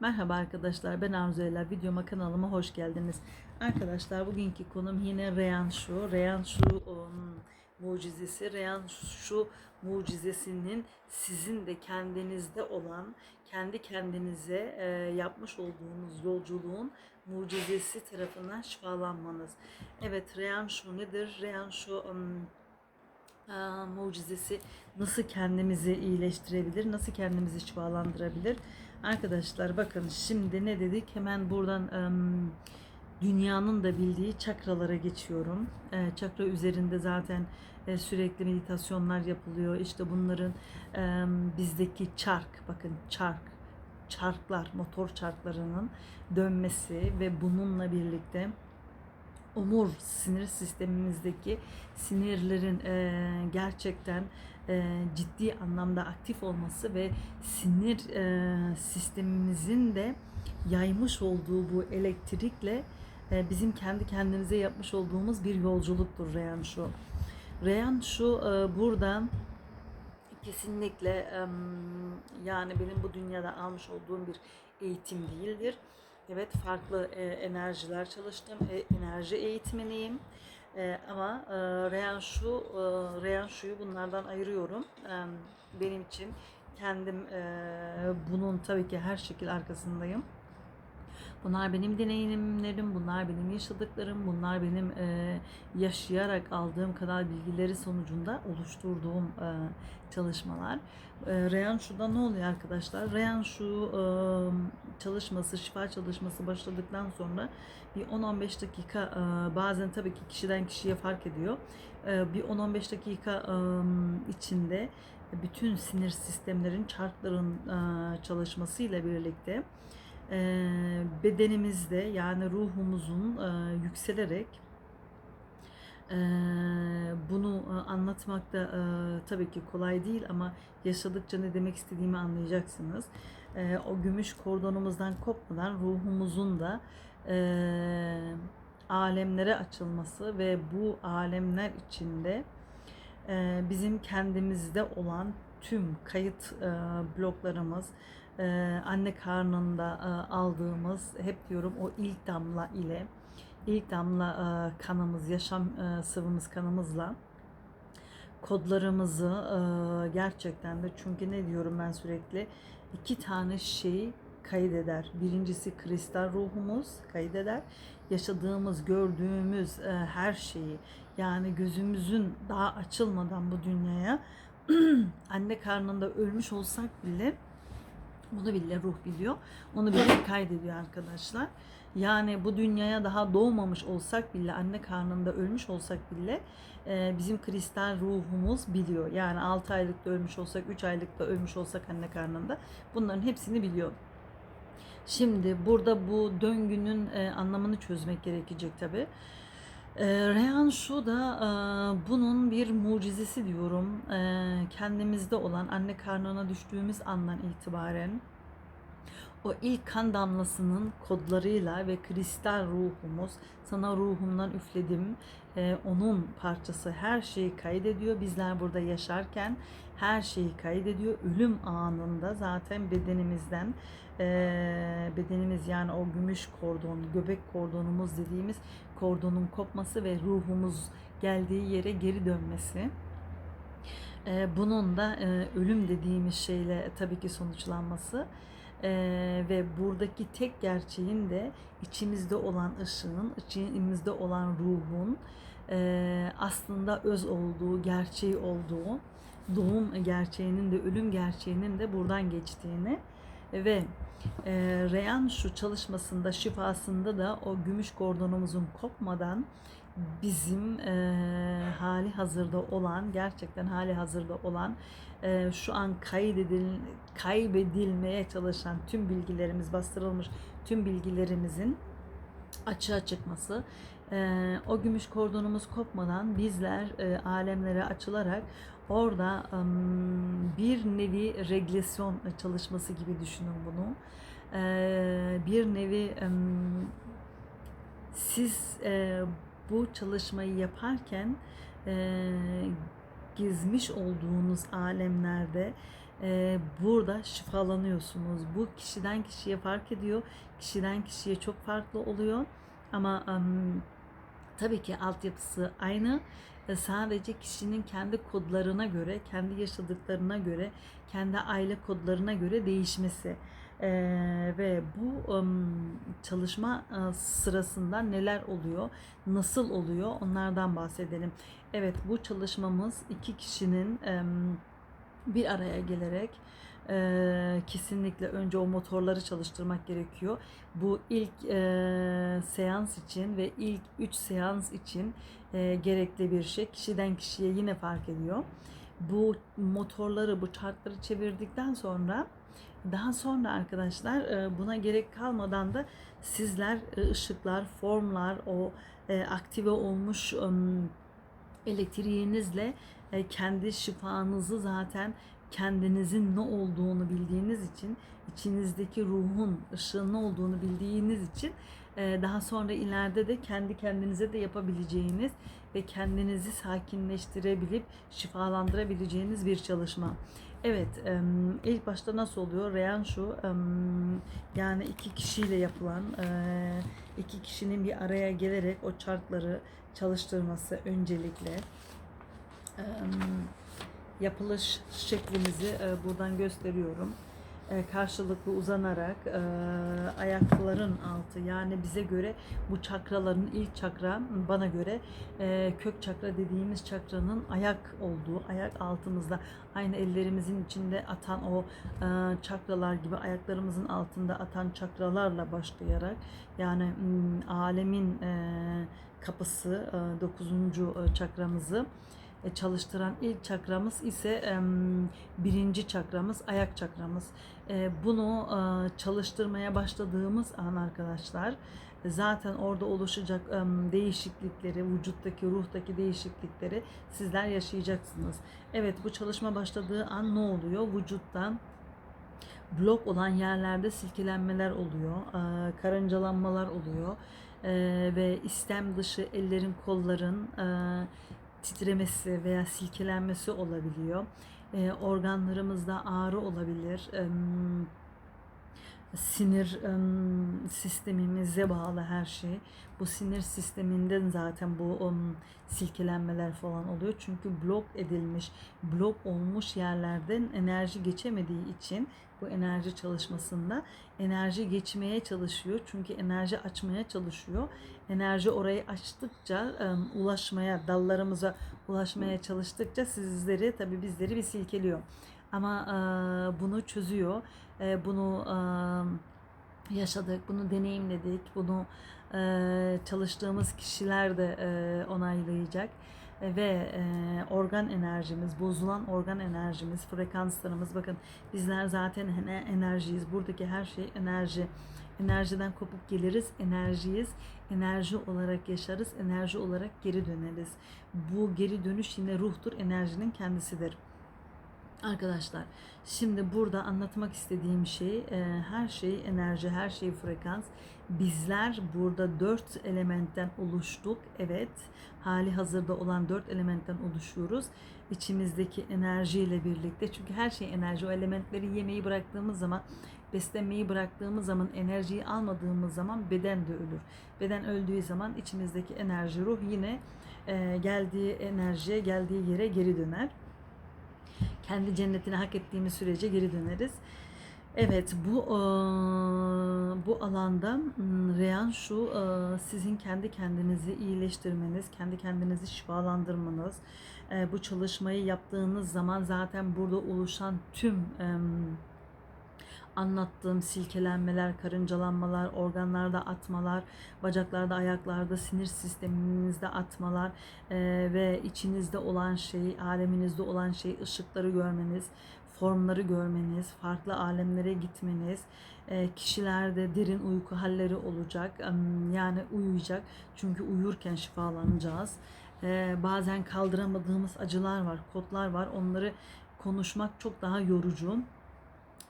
Merhaba arkadaşlar ben Arzu Ela videoma kanalıma hoş geldiniz. Arkadaşlar bugünkü konum yine Reyan Şu. Reyan Şu um, mucizesi. Reyan Şu mucizesinin sizin de kendinizde olan kendi kendinize e, yapmış olduğunuz yolculuğun mucizesi tarafından şifalanmanız. Evet Reyan Şu nedir? Reyan Şu um, Aa, mucizesi nasıl kendimizi iyileştirebilir, nasıl kendimizi şifalandırabilir? Arkadaşlar bakın şimdi ne dedik? Hemen buradan em, dünyanın da bildiği çakralara geçiyorum. E, çakra üzerinde zaten e, sürekli meditasyonlar yapılıyor. İşte bunların em, bizdeki çark, bakın çark, çarklar, motor çarklarının dönmesi ve bununla birlikte omur sinir sistemimizdeki sinirlerin e, gerçekten e, ciddi anlamda aktif olması ve sinir e, sistemimizin de yaymış olduğu bu elektrikle e, bizim kendi kendimize yapmış olduğumuz bir yolculuktur Reyan şu. Reyan şu e, buradan kesinlikle yani benim bu dünyada almış olduğum bir eğitim değildir. Evet farklı e, enerjiler çalıştım. E, enerji eğitmeniyim. E, ama e, Reyan şu, e, Reyan şuyu bunlardan ayırıyorum. E, benim için kendim e, bunun tabii ki her şekil arkasındayım. Bunlar benim deneyimlerim, bunlar benim yaşadıklarım, bunlar benim e, yaşayarak aldığım kadar bilgileri sonucunda oluşturduğum e, çalışmalar. E, Reyan Şu'da ne oluyor arkadaşlar? Reyan Şu e, çalışması, şifa çalışması başladıktan sonra bir 10-15 dakika e, bazen tabii ki kişiden kişiye fark ediyor. E, bir 10-15 dakika e, içinde bütün sinir sistemlerin, çarkların e, çalışmasıyla birlikte e, bedenimizde yani ruhumuzun yükselerek bunu e, anlatmak e, tabii ki kolay değil ama yaşadıkça ne demek istediğimi anlayacaksınız. O gümüş kordonumuzdan kopmadan ruhumuzun da alemlere açılması ve bu alemler içinde bizim kendimizde olan tüm kayıt e, bloklarımız, e, anne karnında e, aldığımız hep diyorum o ilk damla ile ilk damla e, kanımız, yaşam e, sıvımız kanımızla kodlarımızı e, gerçekten de çünkü ne diyorum ben sürekli iki tane şeyi kaydeder. Birincisi kristal ruhumuz kaydeder. Yaşadığımız, gördüğümüz e, her şeyi yani gözümüzün daha açılmadan bu dünyaya anne karnında ölmüş olsak bile bunu bile ruh biliyor. Onu bile kaydediyor arkadaşlar. Yani bu dünyaya daha doğmamış olsak bile, anne karnında ölmüş olsak bile e, bizim kristal ruhumuz biliyor. Yani 6 aylıkta ölmüş olsak, 3 aylıkta ölmüş olsak anne karnında bunların hepsini biliyor. Şimdi burada bu döngünün e, anlamını çözmek gerekecek tabi. E, Rehan şu da e, bunun bir mucizesi diyorum. E, kendimizde olan anne karnına düştüğümüz andan itibaren o ilk kan damlasının kodlarıyla ve kristal ruhumuz sana ruhumdan üfledim e, onun parçası her şeyi kaydediyor bizler burada yaşarken her şeyi kaydediyor ölüm anında zaten bedenimizden e, bedenimiz yani o gümüş kordon göbek kordonumuz dediğimiz kordonun kopması ve ruhumuz geldiği yere geri dönmesi. E, bunun da e, ölüm dediğimiz şeyle tabii ki sonuçlanması. Ee, ve buradaki tek gerçeğin de içimizde olan ışığın, içimizde olan ruhun e, aslında öz olduğu, gerçeği olduğu, doğum gerçeğinin de ölüm gerçeğinin de buradan geçtiğini ve e, Reyan şu çalışmasında, şifasında da o gümüş kordonumuzun kopmadan bizim e, hali hazırda olan, gerçekten hali hazırda olan, e, şu an kaydedil, kaybedilmeye çalışan tüm bilgilerimiz, bastırılmış tüm bilgilerimizin açığa çıkması, e, o gümüş kordonumuz kopmadan bizler e, alemlere açılarak orada bir nevi regresyon çalışması gibi düşünün bunu. Bir nevi siz bu çalışmayı yaparken gezmiş olduğunuz alemlerde burada şifalanıyorsunuz. Bu kişiden kişiye fark ediyor. Kişiden kişiye çok farklı oluyor. Ama tabii ki altyapısı aynı. Sadece kişinin kendi kodlarına göre, kendi yaşadıklarına göre, kendi aile kodlarına göre değişmesi. Ve bu çalışma sırasında neler oluyor, nasıl oluyor onlardan bahsedelim. Evet bu çalışmamız iki kişinin bir araya gelerek e, kesinlikle önce o motorları çalıştırmak gerekiyor. Bu ilk e, seans için ve ilk 3 seans için e, gerekli bir şey. Kişiden kişiye yine fark ediyor. Bu motorları, bu çarkları çevirdikten sonra daha sonra arkadaşlar buna gerek kalmadan da sizler ışıklar, formlar, o aktive olmuş elektriğinizle kendi şifanızı zaten kendinizin ne olduğunu bildiğiniz için, içinizdeki ruhun ışığın ne olduğunu bildiğiniz için e, daha sonra ileride de kendi kendinize de yapabileceğiniz ve kendinizi sakinleştirebilip şifalandırabileceğiniz bir çalışma. Evet, ilk başta nasıl oluyor? Reyan şu, yani iki kişiyle yapılan, e, iki kişinin bir araya gelerek o çarkları çalıştırması öncelikle. Em, yapılış şeklimizi e, buradan gösteriyorum. E, karşılıklı uzanarak e, ayakların altı yani bize göre bu çakraların ilk çakra bana göre e, kök çakra dediğimiz çakranın ayak olduğu ayak altımızda aynı ellerimizin içinde atan o e, çakralar gibi ayaklarımızın altında atan çakralarla başlayarak yani alemin e, kapısı e, 9. çakramızı e, çalıştıran ilk çakramız ise birinci çakramız ayak çakramız. E, Bunu e, çalıştırmaya başladığımız an arkadaşlar zaten orada oluşacak değişiklikleri, vücuttaki, ruhtaki değişiklikleri sizler yaşayacaksınız. Evet bu çalışma başladığı an ne oluyor? Vücuttan blok olan yerlerde silkelenmeler oluyor, e, karıncalanmalar oluyor E, ve istem dışı ellerin, kolların e, titremesi veya silkelenmesi olabiliyor. E, organlarımızda ağrı olabilir. E, sinir e, sistemimize bağlı her şey. Bu sinir sisteminden zaten bu e, silkelenmeler falan oluyor. Çünkü blok edilmiş, blok olmuş yerlerden enerji geçemediği için bu enerji çalışmasında enerji geçmeye çalışıyor. Çünkü enerji açmaya çalışıyor. Enerji orayı açtıkça ulaşmaya, dallarımıza ulaşmaya çalıştıkça sizleri tabii bizleri bir silkeliyor. Ama bunu çözüyor. Bunu yaşadık, bunu deneyimledik, bunu çalıştığımız kişiler de onaylayacak ve e, organ enerjimiz, bozulan organ enerjimiz, frekanslarımız bakın bizler zaten ene- enerjiyiz. Buradaki her şey enerji. Enerjiden kopup geliriz, enerjiyiz. Enerji olarak yaşarız, enerji olarak geri döneriz. Bu geri dönüş yine ruhtur, enerjinin kendisidir. Arkadaşlar şimdi burada anlatmak istediğim şey e, her şey enerji, her şey frekans. Bizler burada dört elementten oluştuk. Evet hali hazırda olan dört elementten oluşuyoruz. İçimizdeki enerjiyle birlikte çünkü her şey enerji. O elementleri yemeyi bıraktığımız zaman beslenmeyi bıraktığımız zaman enerjiyi almadığımız zaman beden de ölür. Beden öldüğü zaman içimizdeki enerji ruh yine e, geldiği enerjiye geldiği yere geri döner kendi cennetini hak ettiğimiz sürece geri döneriz. Evet bu e, bu alanda m, reyan şu e, sizin kendi kendinizi iyileştirmeniz, kendi kendinizi şifalandırmanız. E, bu çalışmayı yaptığınız zaman zaten burada oluşan tüm anlattığım silkelenmeler, karıncalanmalar, organlarda atmalar, bacaklarda, ayaklarda, sinir sisteminizde atmalar eee, ve içinizde olan şey, aleminizde olan şey, ışıkları görmeniz, formları görmeniz, farklı alemlere gitmeniz, kişilerde derin uyku halleri olacak, yani uyuyacak çünkü uyurken şifalanacağız. Bazen kaldıramadığımız acılar var, kodlar var, onları konuşmak çok daha yorucu.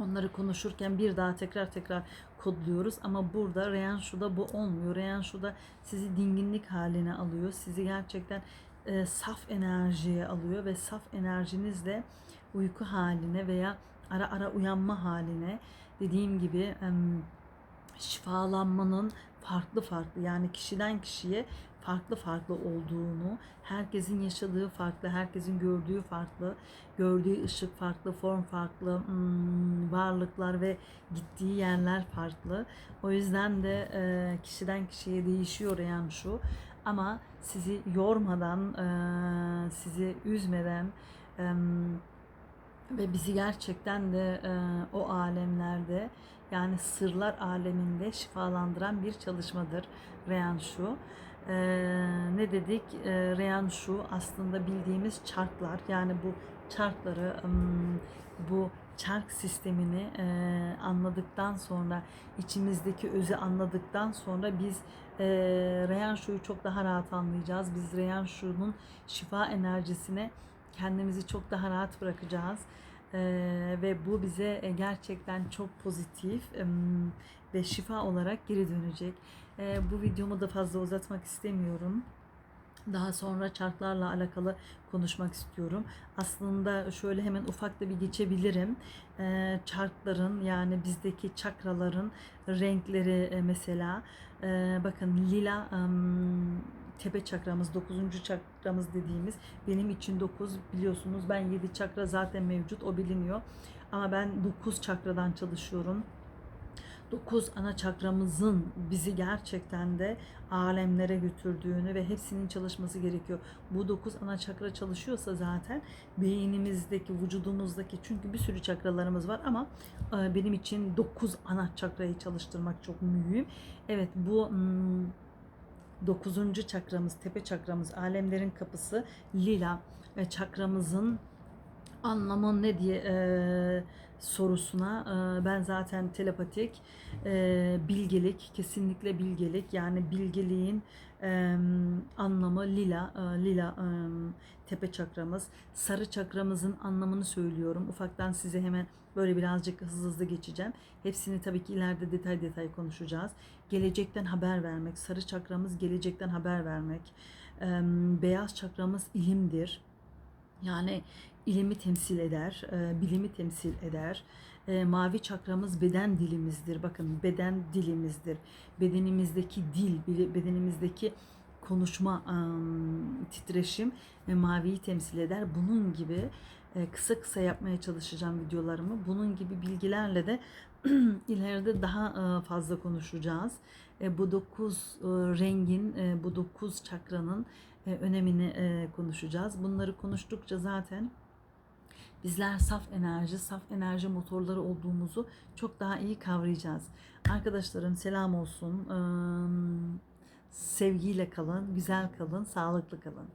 Onları konuşurken bir daha tekrar tekrar kodluyoruz ama burada Reyan Şu'da bu olmuyor. Reyan Şu'da sizi dinginlik haline alıyor. Sizi gerçekten e, saf enerjiye alıyor ve saf enerjinizle uyku haline veya ara ara uyanma haline dediğim gibi em, şifalanmanın farklı farklı yani kişiden kişiye farklı farklı olduğunu, herkesin yaşadığı farklı, herkesin gördüğü farklı, gördüğü ışık farklı, form farklı, hmm, varlıklar ve gittiği yerler farklı. O yüzden de e, kişiden kişiye değişiyor yani şu. Ama sizi yormadan, e, sizi üzmeden ve bizi gerçekten de e, o alemlerde yani sırlar aleminde şifalandıran bir çalışmadır Reyan şu. E, ne dedik? E, Reyan şu aslında bildiğimiz çarklar yani bu çarkları bu çark sistemini anladıktan sonra içimizdeki özü anladıktan sonra biz e, Reyan şuyu çok daha rahat anlayacağız. Biz Reyan şunun şifa enerjisine kendimizi çok daha rahat bırakacağız. Ve bu bize gerçekten çok pozitif ve şifa olarak geri dönecek. Ee, bu videomu da fazla uzatmak istemiyorum. Daha sonra çarklarla alakalı konuşmak istiyorum. Aslında şöyle hemen ufak da bir geçebilirim. Ee, çarkların yani bizdeki çakraların renkleri e, mesela e, bakın lila em, tepe çakramız 9. çakramız dediğimiz benim için 9 biliyorsunuz ben 7 çakra zaten mevcut o biliniyor. Ama ben 9 çakradan çalışıyorum. 9 ana çakramızın bizi gerçekten de alemlere götürdüğünü ve hepsinin çalışması gerekiyor. Bu 9 ana çakra çalışıyorsa zaten beynimizdeki, vücudumuzdaki çünkü bir sürü çakralarımız var ama e, benim için 9 ana çakrayı çalıştırmak çok mühim. Evet bu hmm, 9. çakramız, tepe çakramız, alemlerin kapısı lila ve çakramızın anlamı ne diye e, sorusuna e, ben zaten telepatik e, bilgelik kesinlikle bilgelik. Yani bilgeliğin e, anlamı lila e, lila e, tepe çakramız. Sarı çakramızın anlamını söylüyorum. Ufaktan size hemen böyle birazcık hızlı hızlı geçeceğim. Hepsini tabii ki ileride detay detay konuşacağız. Gelecekten haber vermek sarı çakramız gelecekten haber vermek e, beyaz çakramız ilimdir. Yani ilimi temsil eder, e, bilimi temsil eder. E, mavi çakramız beden dilimizdir. Bakın beden dilimizdir. Bedenimizdeki dil, bedenimizdeki konuşma, titreşim e, maviyi temsil eder. Bunun gibi e, kısa kısa yapmaya çalışacağım videolarımı. Bunun gibi bilgilerle de ileride daha fazla konuşacağız. Bu dokuz rengin, bu dokuz çakranın önemini konuşacağız. Bunları konuştukça zaten bizler saf enerji, saf enerji motorları olduğumuzu çok daha iyi kavrayacağız. Arkadaşlarım selam olsun. Sevgiyle kalın, güzel kalın, sağlıklı kalın.